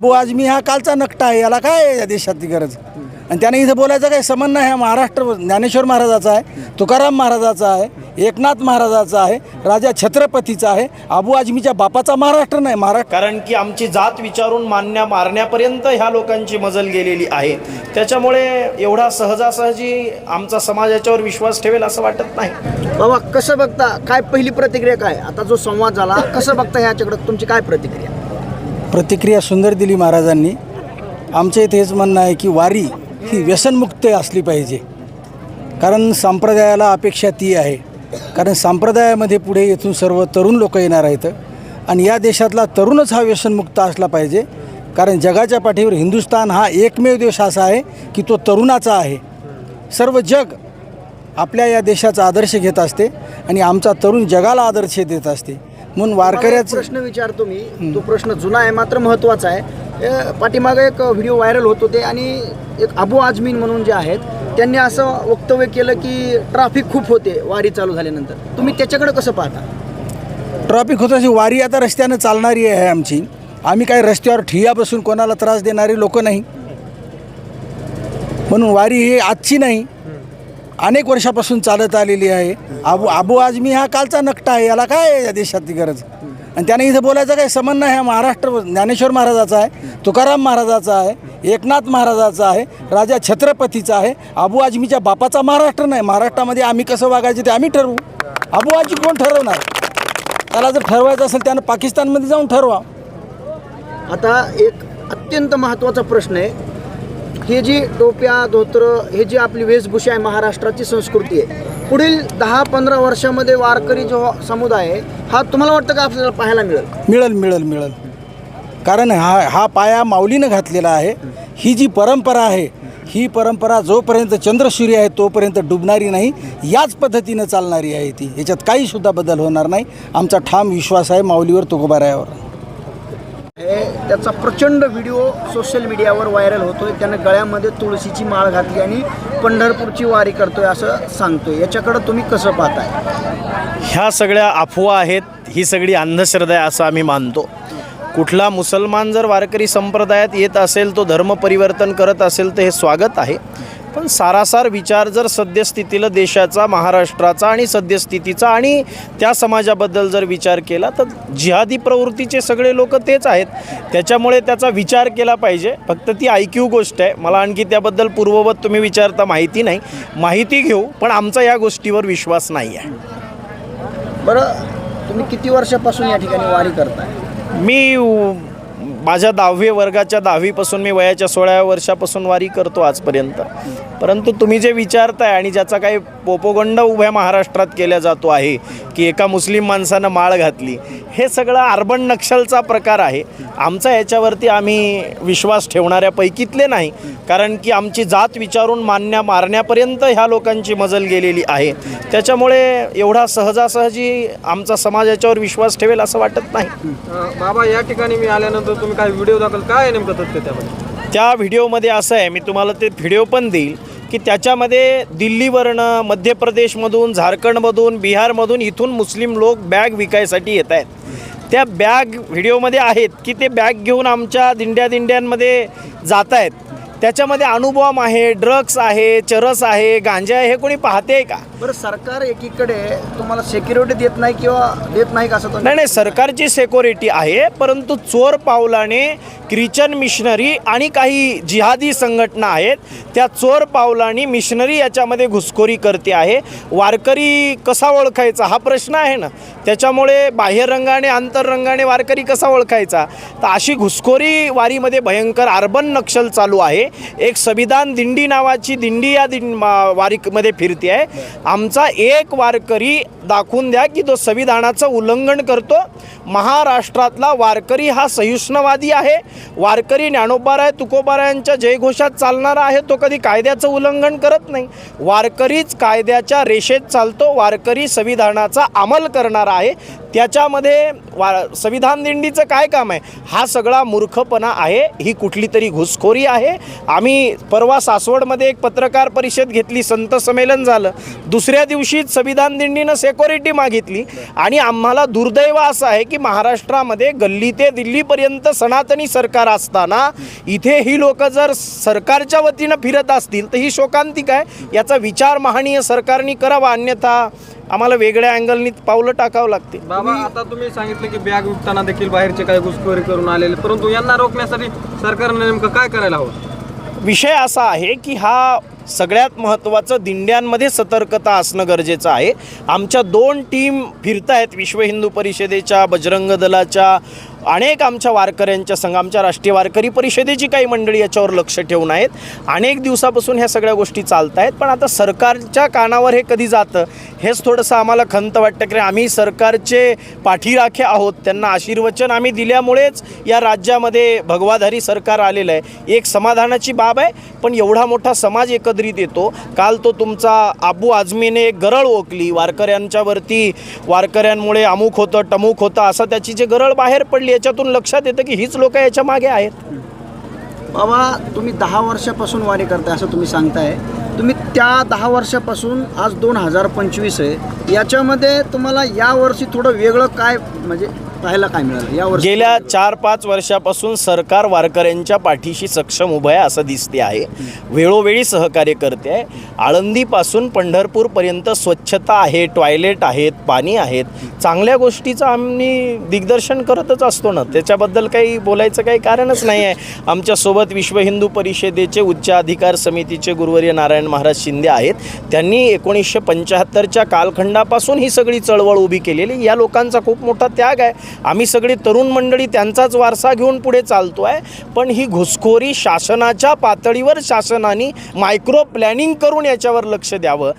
अबू आजमी हा कालचा नकटा आहे याला काय आहे या देशातली गरज? आणि त्याने इथं बोलायचं काही संबंध नाही हा महाराष्ट्र ज्ञानेश्वर महाराजाचा आहे तुकाराम महाराजाचा आहे एकनाथ महाराजाचा आहे राजा छत्रपतीचा आहे अबू आजमीच्या बापाचा महाराष्ट्र नाही महाराष्ट्र कारण की आमची जात विचारून मान्य मारण्यापर्यंत ह्या लोकांची मजल गेलेली आहे. त्याच्यामुळे एवढा सहजासहजी आमचा समाज याच्यावर विश्वास ठेवेल असं वाटत नाही. बाबा कसं बघता? काय पहिली प्रतिक्रिया काय? आता जो संवाद झाला कसं बघता ह्याच्याकडे? तुमची काय प्रतिक्रिया? प्रतिक्रिया सुंदर दिली महाराजांनी. आमच्या इथे हेच म्हणणं आहे की वारी ही व्यसनमुक्त असली पाहिजे. कारण संप्रदायाला अपेक्षा ती आहे. कारण संप्रदायामध्ये पुढे येथून सर्व तरुण लोक येणार आहेत. आणि या देशातला तरुणच हा व्यसनमुक्त असला पाहिजे. कारण जगाच्या पाठीवर हिंदुस्थान हा एकमेव देश असा आहे की तो तरुणाचा आहे. सर्व जग आपल्या या देशाचा आदर्श घेत असते आणि आमचा तरुण जगाला आदर्श देत असते. म्हणून वारकऱ्याचं प्रश्न विचारतो मी. तो प्रश्न जुना आहे मात्र महत्त्वाचा आहे. पाठीमागे एक व्हिडिओ व्हायरल होत होते आणि एक अबू आजमीन म्हणून जे आहेत त्यांनी असं वक्तव्य केलं की ट्रॅफिक खूप होते वारी चालू झाल्यानंतर. तुम्ही त्याच्याकडे कसं पाहता? ट्रॉफिक होत अशी वारी आता रस्त्यानं चालणारी आहे आमची. आम्ही काही रस्त्यावर ठिया बसून कोणाला त्रास देणारे लोक नाही. म्हणून वारी ही आजची नाही. अनेक वर्षापासून चालत आलेली आहे. आबू आबू आजमी हा कालचा नकटा आहे याला काय आहे या देशातली गरज? आणि त्याने इथं बोलायचं काही समन नाही हा महाराष्ट्र ज्ञानेश्वर महाराजाचा आहे तुकाराम महाराजाचा आहे एकनाथ महाराजाचा आहे राजा छत्रपतीचा आहे. आबू आजमीच्या बापाचा महाराष्ट्र नाही. महाराष्ट्रामध्ये आम्ही कसं वागायचं ते आम्ही ठरवू. आबू आजी कोण ठरवणार? त्याला जर ठरवायचं असेल त्यानं पाकिस्तानमध्ये जाऊन ठरवा. आता एक अत्यंत महत्त्वाचा प्रश्न आहे. हे जी टोप्या धोत्र हे जी आपली वेशभूषा आहे महाराष्ट्राची संस्कृती आहे पुढील दहा पंधरा वर्षामध्ये वारकरी जो समुदाय आहे हा तुम्हाला वाटतं का आपल्याला पाहायला मिळेल? मिळेल मिळेल मिळेल. कारण हा हा पाया माऊलीनं घातलेला आहे. ही जी परंपरा आहे ही परंपरा जोपर्यंत चंद्रसूर्य आहे तोपर्यंत डुबणारी नाही. याच पद्धतीनं चालणारी आहे ती. याच्यात काहीसुद्धा बदल होणार नाही. आमचा ठाम विश्वास आहे माऊलीवर तुकोबारायावर. हे त्याचा प्रचंड व्हिडिओ सोशल मीडियावर व्हायरल होतोय. त्यानं गळ्यामध्ये तुळशीची माळ घातली आणि पंढरपूरची वारी करतोय असं सांगतोय. याच्याकडं तुम्ही कसं पाहताय? ह्या सगळ्या अफवा आहेत ही सगळी अंधश्रद्धा आहे असं आम्ही मानतो. कुठला मुसलमान जर वारकरी संप्रदायात येत असेल तो धर्म परिवर्तन करत असेल तर हे स्वागत आहे. पण सारासार विचार जर सद्यस्थितीला देशाचा महाराष्ट्राचा आणि सद्यस्थितीचा आणि त्या समाजाबद्दल जर विचार केला तर जिहादी प्रवृत्तीचे सगळे लोक तेच आहेत. त्याच्यामुळे त्याचा विचार केला पाहिजे. फक्त ती ऐकीव गोष्ट आहे. मला आणखी त्याबद्दल पूर्ववत तुम्ही विचारता माहिती नाही. माहिती घेऊ पण आमचा या गोष्टीवर विश्वास नाही आहे. बरं तुम्ही किती वर्षापासून या ठिकाणी वारी करताय? मी माझ्या दहावी वर्गाच्या दहावीपासून मी वयाच्या सोळाव्या वर्षापासून वारी करतो आजपर्यंत. परंतु तुम्ही जे विचारताय आणि ज्याचा काही पोपोगंड उभ्या महाराष्ट्रात केला जातो आहे की एका मुस्लिम माणसानं माळ घातली हे सगळं अर्बन नक्षलचा प्रकार आहे. आमचा याच्यावरती आम्ही विश्वास ठेवणाऱ्या पैकीतले नाही कारण की आमची जात विचारून मान्य मारण्यापर्यंत ह्या लोकांची मजल गेलेली आहे. त्याच्यामुळे एवढा सहजासहजी आमचा समाज याच्यावर विश्वास ठेवेल असं वाटत नाही. बाबा या ठिकाणी मी आल्यानंतर तुम्ही काही व्हिडिओ दाखल काय नेमकं तथ्य त्यामध्ये? त्या व्हिडिओमध्ये असं आहे मी तुम्हाला ते व्हिडिओ पण देईल. की त्याच्यामध्ये दिल्लीवरनं मध्य प्रदेशमधून झारखंडमधून बिहारमधून इथून मुस्लिम लोक बॅग विकायसाठी येत आहेत. त्या बॅग व्हिडिओमध्ये आहेत की ते बॅग घेऊन आमच्या दिंड्या दिंड्यांमध्ये जात आहेत. त्याच्यामध्ये अणुबॉम्ब आहे ड्रग्स आहे चरस आहे गांजा आहे हे कोणी पाहते आहे का? बरं सरकार एकीकडे तुम्हाला सेक्युरिटी देत नाही किंवा देत नाही का असं नाही नाही सरकारची सेक्युरिटी आहे परंतु चोर पावलाने ख्रिचन मिशनरी आणि काही जिहादी संघटना आहेत त्या चोर पावलाने मिशनरी याच्यामध्ये घुसखोरी करते आहे. वारकरी कसा ओळखायचा? हा प्रश्न आहे ना. त्याच्यामुळे बाह्यरंगाने आंतररंगाने वारकरी कसा ओळखायचा? तर अशी घुसखोरी वारीमध्ये भयंकर अर्बन नक्षल चालू आहे. एक संविधान दिंडी नावाची दिंडी या दिंड मा- वारीमध्ये फिरते आहे. आमचा एक वारकरी दाखवून द्या की तो संविधानाचं उल्लंघन करतो. महाराष्ट्रातला वारकरी हा सहिष्णुवादी आहे. वारकरी ज्ञानोबाराय तुकोबारायांच्या जयघोषात चालणारा आहे. तो कधी कायद्याचं उल्लंघन करत नाही. वारकरीच कायद्याच्या रेषेत चालतो. वारकरी संविधानाचा अंमल करणारा आहे. त्याच्यामध्ये वा संविधान दिंडीचं काय काम आहे? हा सगळा मूर्खपणा आहे. ही कुठली तरी घुसखोरी आहे. आम्ही परवा सासवडमध्ये एक पत्रकार परिषद घेतली. संत संमेलन झालं. दुसऱ्या दिवशीच संविधान दिंडीनं सेक्युरिटी मागितली. आणि आम्हाला दुर्दैव असं आहे की महाराष्ट्रामध्ये गल्ली ते दिल्लीपर्यंत सनातनी सरकार असताना इथे ही लोक जर सरकारच्या वतीनं फिरत असतील तर ही शोकांतिक आहे. याचा विचार महानीय सरकारने करावा. अन्यथा आम्हाला वेगळ्या अँगलनी पावलं टाकावं लागते बाबा आता तुम्ही सांगितलं की बॅग विकताना देखील बाहेरचे काही घुसखोरी करून आलेले परंतु यांना रोखण्यासाठी सरकारने नेमकं काय करायला हवं? विषय असा आहे की हा सगळ्यात महत्त्वाचं दिंड्यांमध्ये सतर्कता असणं गरजेचं आहे. आमच्या दोन टीम फिरत आहेत विश्व हिंदू परिषदेच्या बजरंग दलाच्या अनेक आमच्या वारकऱ्यांच्या संघ आमच्या राष्ट्रीय वारकरी परिषदेची काही मंडळी याच्यावर लक्ष ठेवून आहेत. अनेक दिवसापासून ह्या सगळ्या गोष्टी चालत आहेत पण आता सरकारच्या कानावर हे कधी जातं हेच थोडंसं आम्हाला खंत वाटतं की आम्ही सरकारचे पाठीराखे आहोत. त्यांना आशीर्वचन आम्ही दिल्यामुळेच या राज्यामध्ये भगवाधारी सरकार आलेलं आहे. एक समाधानाची बाब आहे पण एवढा मोठा समाज एकत्रित येतो. काल तो तुमचा आबू आझमीने एक गरळ ओकली. वारकऱ्यांच्यावरती वारकऱ्यांमुळे अमुक होतं टमुक होतं असं त्याची जे गरळ बाहेर पडली याच्यातून लक्षात येतं की हीच लोक याच्या मागे आहेत. बाबा तुम्ही दहा वर्षापासून वारी करताय असं तुम्ही सांगताय. तुम्ही त्या दहा वर्षापासून आज दोन हजार पंचवीस आहे. याच्यामध्ये तुम्हाला यावर्षी थोडं वेगळं काय म्हणजे पाहायला काय मिळालं? या वर्षी गेल्या चार पाच वर्षापासून सरकार वारकऱ्यांच्या पाठीशी सक्षम उभं आहे असं दिसते आहे. वेळोवेळी सहकार्य करते आहे. आळंदीपासून पंढरपूरपर्यंत स्वच्छता आहे टॉयलेट आहेत पाणी आहेत. चांगल्या गोष्टीचं आम्ही दिग्दर्शन करतच असतो ना. त्याच्याबद्दल काही बोलायचं काही कारणच नाही आहे. आमच्यासोबत विश्व हिंदू परिषदेचे उच्च अधिकार समितीचे गुरुवर्य नारायण महाराज शिंदे आहेत. त्यांनी एकोणीसशे पंच्याहत्तरच्या कालखंडापासून ही सगळी चळवळ उभी केलेली. या लोकांचा खूप मोठा त्याग आहे. आम्ही सगळी तरुण मंडळी त्यांचाच वारसा घेऊन पुढे चालतो आहे पण ही घुसखोरी शासनाच्या पातळीवर शासनाने मायक्रो प्लॅनिंग करून याच्यावर लक्ष द्यावं.